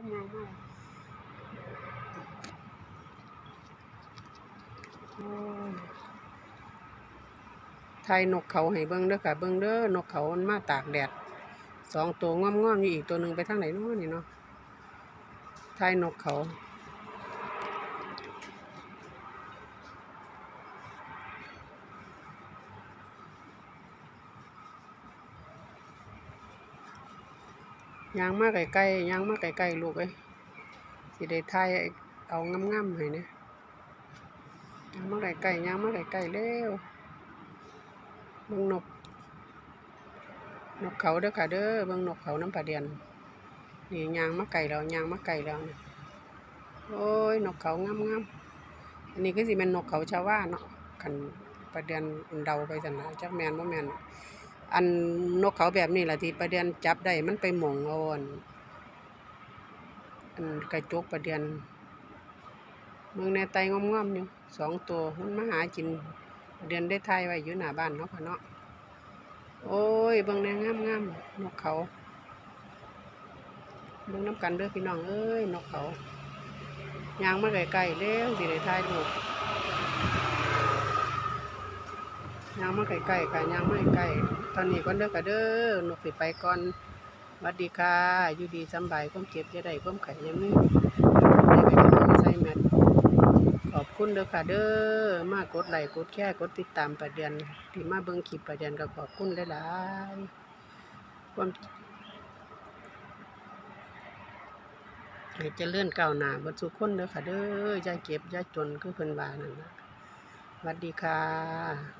คนงานมากโอ้ยไทยนกเขาให้เบิ้งเด้อค่ะเบิ้งเด้อนกเขามันมาตากแดดสองตัวง่อมๆอยู่อีกตัวหนึ่งไปทางไหนนู้นนี่เนาะไทยนกเขา ยางมาไกลๆยางมาไกลๆลูกเอ้ยสิได้ถ่ายเอางามๆให้เนี่ยยางมาไกลๆยางมาไกลๆเร็วเบิ่งนก นกเขาเด้อค่ะเด้อเบิ่งนกเขาน้ำปลาเดียนนี่ยางมาไกลแล้วยางมาไกลแล้วเนี่ยโอ้ยนกเขางามๆอันนี้ก็สิเป็นนกเขาชาวาเนาะคันปลาเดียนเดาไปสันนะจักแมนบ่แมน อันนกเขาแบบนี้แหละที่ประเดียนจับได้มันไปหม่งเอาอันอันกระจกประเดียนเมืองในไตงอมๆอยู่สองตัวมันมาหากินประเดียนได้ทายไว้อยู่หน้าบ้านเนาะค่ะเนาะโอ้ยเบิ่งแนงามๆนกเขาเบิ่งน้ำกันเด้อพี่น้องเอ้ยนกเขายางมาไกลๆเร็วสิได้ทายลูก ยางมาไกลๆค่ะยางมาไกลๆตอนนี้ก่อนเด้อค่ะเด้อนกสิไปก่อนสวัสดีค่ะอยู่ดีสบายความเจ็บจะได้ความไข่ยังมีใส่แมสขอบคุณเด้อค่ะเด้อมากดไลค์กดแชร์กดติดตามประเด็นที่มาเบิ่งคลิปประเด็นก็ขอบคุณหลายๆความให้เจริญก้าวหน้าบ่สุขคนเด้อค่ะเด้อย่าเก็บย่าจนคือเพิ่นว่านั่นนะสวัสดีค่ะ